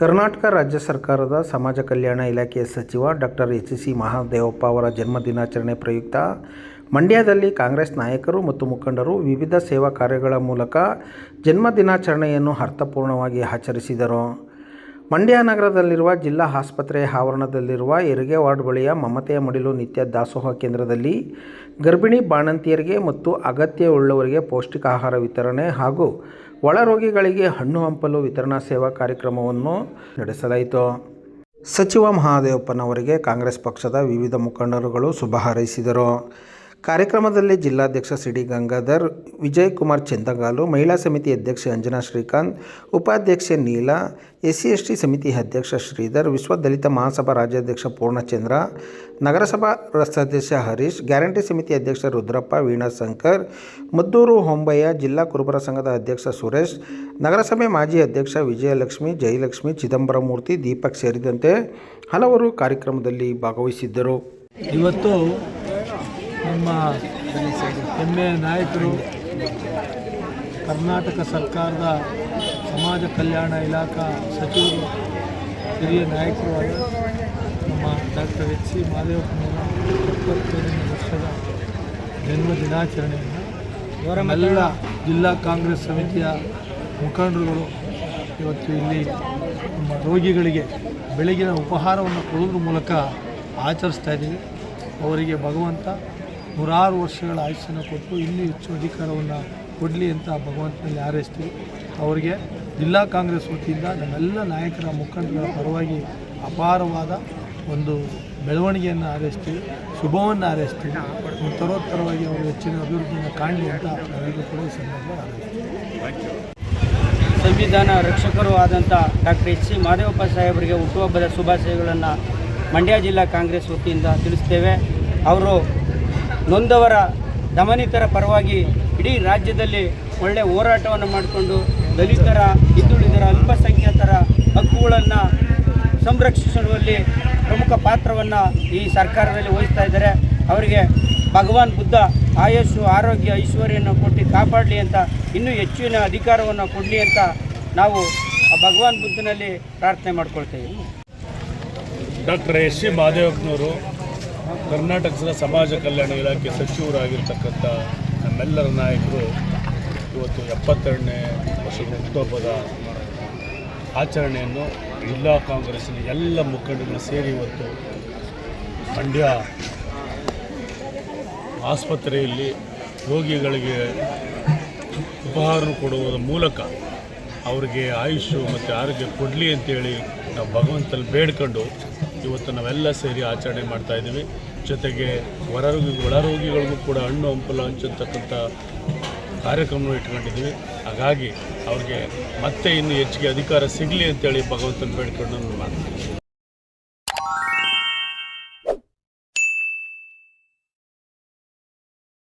ಕರ್ನಾಟಕ ರಾಜ್ಯ ಸರ್ಕಾರದ ಸಮಾಜ ಕಲ್ಯಾಣ ಇಲಾಖೆಯ ಸಚಿವ ಡಾಕ್ಟರ್ ಎಚ್ ಸಿ ಮಹಾದೇವಪ್ಪ ಅವರ ಜನ್ಮದಿನಾಚರಣೆ ಪ್ರಯುಕ್ತ ಮಂಡ್ಯದಲ್ಲಿ ಕಾಂಗ್ರೆಸ್ ನಾಯಕರು ಮತ್ತು ಮುಖಂಡರು ವಿವಿಧ ಸೇವಾ ಕಾರ್ಯಗಳ ಮೂಲಕ ಜನ್ಮದಿನಾಚರಣೆಯನ್ನು ಅರ್ಥಪೂರ್ಣವಾಗಿ ಆಚರಿಸಿದರು. ಮಂಡ್ಯ ನಗರದಲ್ಲಿರುವ ಜಿಲ್ಲಾ ಆಸ್ಪತ್ರೆಯ ಆವರಣದಲ್ಲಿರುವ ಹೆರಿಗೆ ವಾರ್ಡ್ ಬಳಿಯ ಮಮತೆಯ ಮಡಿಲು ನಿತ್ಯ ದಾಸೋಹ ಕೇಂದ್ರದಲ್ಲಿ ಗರ್ಭಿಣಿ ಬಾಣಂತಿಯರಿಗೆ ಮತ್ತು ಅಗತ್ಯವುಳ್ಳವರಿಗೆ ಪೌಷ್ಟಿಕ ಆಹಾರ ವಿತರಣೆ ಹಾಗೂ ಒಳರೋಗಿಗಳಿಗೆ ಹಣ್ಣು ಹಂಪಲು ವಿತರಣಾ ಸೇವಾ ಕಾರ್ಯಕ್ರಮವನ್ನು ನಡೆಸಲಾಯಿತು. ಸಚಿವ ಮಹಾದೇವಪ್ಪನವರಿಗೆ ಕಾಂಗ್ರೆಸ್ ಪಕ್ಷದ ವಿವಿಧ ಮುಖಂಡರುಗಳು ಶುಭ ಹಾರೈಸಿದರು. ಕಾರ್ಯಕ್ರಮದಲ್ಲಿ ಜಿಲ್ಲಾಧ್ಯಕ್ಷ ಸಿ ಡಿ ಗಂಗಾಧರ್, ವಿಜಯಕುಮಾರ್ ಚಂದಗಾಲು, ಮಹಿಳಾ ಸಮಿತಿ ಅಧ್ಯಕ್ಷೆ ಅಂಜನಾ ಶ್ರೀಕಾಂತ್, ಉಪಾಧ್ಯಕ್ಷೆ Neela S C S T ಸಮಿತಿ ಅಧ್ಯಕ್ಷ ಶ್ರೀಧರ್ ವಿಶ್ವ ದಲಿತ ಮಹಾಸಭಾ ರಾಜ್ಯಾಧ್ಯಕ್ಷ ಪೂರ್ಣಚಂದ್ರ, ನಗರಸಭಾ ಸದಸ್ಯ ಹರೀಶ್, ಗ್ಯಾರಂಟಿ ಸಮಿತಿ ಅಧ್ಯಕ್ಷ ರುದ್ರಪ್ಪ, ವೀಣಾ ಶಂಕರ್, ಮದ್ದೂರು ಹೊಂಬಯ್ಯ, ಜಿಲ್ಲಾ ಕುರುಬರ ಸಂಘದ ಅಧ್ಯಕ್ಷ ಸುರೇಶ್, ನಗರಸಭೆ ಮಾಜಿ ಅಧ್ಯಕ್ಷ ವಿಜಯಲಕ್ಷ್ಮಿ, ಜಯಲಕ್ಷ್ಮಿ, ಚಿದಂಬರಮೂರ್ತಿ, ದೀಪಕ್ ಸೇರಿದಂತೆ ಹಲವರು ಕಾರ್ಯಕ್ರಮದಲ್ಲಿ ಭಾಗವಹಿಸಿದ್ದರು. ಇವತ್ತು ನಮ್ಮ ಹೆಮ್ಮೆಯ ನಾಯಕರು, ಕರ್ನಾಟಕ ಸರ್ಕಾರದ ಸಮಾಜ ಕಲ್ಯಾಣ ಇಲಾಖಾ ಸಚಿವರು, ಹಿರಿಯ ನಾಯಕರು ಆದ ನಮ್ಮ ಡಾಕ್ಟರ್ ಎಚ್ ಸಿ ಮಾದೇವಪ್ಪನವರ ವರ್ಷದ ಜನ್ಮ ದಿನಾಚರಣೆಯನ್ನು ಜಿಲ್ಲಾ ಕಾಂಗ್ರೆಸ್ ಸಮಿತಿಯ ಮುಖಂಡರುಗಳು ಇವತ್ತು ಇಲ್ಲಿ ನಮ್ಮ ರೋಗಿಗಳಿಗೆ ಬೆಳಗಿನ ಉಪಹಾರವನ್ನು ಕೊಡೋದ್ರ ಮೂಲಕ ಆಚರಿಸ್ತಾ ಇದ್ದೀವಿ. ಅವರಿಗೆ ಭಗವಂತ ನೂರಾರು ವರ್ಷಗಳ ಆಯುಷ್ಯನ ಕೊಟ್ಟು ಇನ್ನೂ ಹೆಚ್ಚು ಅಧಿಕಾರವನ್ನು ಕೊಡಲಿ ಅಂತ ಭಗವಂತನಲ್ಲಿ ಹಾರೈಸ್ತೀವಿ. ಅವರಿಗೆ ಜಿಲ್ಲಾ ಕಾಂಗ್ರೆಸ್ ವತಿಯಿಂದ ನಮ್ಮೆಲ್ಲ ನಾಯಕರ ಮುಖಂಡರ ಪರವಾಗಿ ಅಪಾರವಾದ ಒಂದು ಬೆಳವಣಿಗೆಯನ್ನು ಹಾರೈಸ್ತೀವಿ, ಶುಭವನ್ನು ಹಾರೈಸ್ತೀವಿ. ಉತ್ತರೋತ್ತರವಾಗಿ ಅವರು ಹೆಚ್ಚಿನ ಅಭಿವೃದ್ಧಿಯನ್ನು ಕಾಣಲಿ ಅಂತ ನಾವೆಲ್ಲರೂ ಕೂಡ ಈ ಸಂದರ್ಭ ಸಂವಿಧಾನ ರಕ್ಷಕರು ಆದಂಥ ಡಾಕ್ಟರ್ ಎಚ್ ಸಿ ಮಾದೇವಪ್ಪ ಸಾಹೇಬರಿಗೆ ಹುಟ್ಟುಹಬ್ಬದ ಶುಭಾಶಯಗಳನ್ನು ಮಂಡ್ಯ ಜಿಲ್ಲಾ ಕಾಂಗ್ರೆಸ್ ವತಿಯಿಂದ ತಿಳಿಸ್ತೇವೆ. ಅವರು ನೊಂದವರ ದಮನಿತರ ಪರವಾಗಿ ಇಡೀ ರಾಜ್ಯದಲ್ಲಿ ಒಳ್ಳೆಯ ಹೋರಾಟವನ್ನು ಮಾಡಿಕೊಂಡು ದಲಿತರ, ಹಿಂದುಳಿದರ, ಅಲ್ಪಸಂಖ್ಯಾತರ ಹಕ್ಕುಗಳನ್ನು ಸಂರಕ್ಷಿಸುವಲ್ಲಿ ಪ್ರಮುಖ ಪಾತ್ರವನ್ನು ಈ ಸರ್ಕಾರದಲ್ಲಿ ವಹಿಸ್ತಾ ಇದ್ದಾರೆ. ಅವರಿಗೆ ಭಗವಾನ್ ಬುದ್ಧ ಆಯಸ್ಸು, ಆರೋಗ್ಯ, ಐಶ್ವರ್ಯವನ್ನು ಕೊಟ್ಟು ಕಾಪಾಡಲಿ ಅಂತ ಇನ್ನೂ ಹೆಚ್ಚಿನ ಅಧಿಕಾರವನ್ನು ಕೊಡಲಿ ಅಂತ ನಾವು ಆ ಭಗವಾನ್ ಬುದ್ಧನಲ್ಲಿ ಪ್ರಾರ್ಥನೆ ಮಾಡ್ಕೊಳ್ತೇವೆ ಡಾಕ್ಟರ್ ಎಸ್ ಸಿ ಕರ್ನಾಟಕದ ಸಮಾಜ ಕಲ್ಯಾಣ ಇಲಾಖೆ ಸಚಿವರಾಗಿರ್ತಕ್ಕಂಥ ನಮ್ಮೆಲ್ಲರ ನಾಯಕರು ಇವತ್ತು ಎಪ್ಪತ್ತೆರಡನೇ ವರ್ಷದ ಹುಟ್ಟುಹಬ್ಬದ ಆಚರಣೆಯನ್ನು ಜಿಲ್ಲಾ ಕಾಂಗ್ರೆಸ್ಸಿನ ಎಲ್ಲ ಮುಖಂಡಗಳು ಸೇರಿ ಇವತ್ತು ಮಂಡ್ಯ ಆಸ್ಪತ್ರೆಯಲ್ಲಿ ರೋಗಿಗಳಿಗೆ ಉಪಹಾರ ಕೊಡುವುದರ ಮೂಲಕ ಅವರಿಗೆ ಆಯುಷು ಮತ್ತು ಆರೋಗ್ಯ ಕೊಡಲಿ ಅಂತೇಳಿ ನಾವು ಭಗವಂತಲ್ಲಿ ಬೇಡ್ಕೊಂಡು ಇವತ್ತು ನಾವೆಲ್ಲ ಸೇರಿ ಆಚರಣೆ ಮಾಡ್ತಾ ಇದ್ದೀವಿ. ಜೊತೆಗೆ ಹೊರರೋಗಿ ಒಳರೋಗಿಗಳಿಗೂ ಕೂಡ ಹಣ್ಣು, ಹಂಪಲು ಹಂಚತಕ್ಕಂಥ ಕಾರ್ಯಕ್ರಮವನ್ನು ಇಟ್ಕೊಂಡಿದ್ದೀವಿ. ಹಾಗಾಗಿ ಅವ್ರಿಗೆ ಮತ್ತೆ ಇನ್ನು ಹೆಚ್ಚಿಗೆ ಅಧಿಕಾರ ಸಿಗಲಿ ಅಂತೇಳಿ ಭಗವಂತನ ಬೇಡ್ಕೊಂಡು ಮಾಡ್ತೀವಿ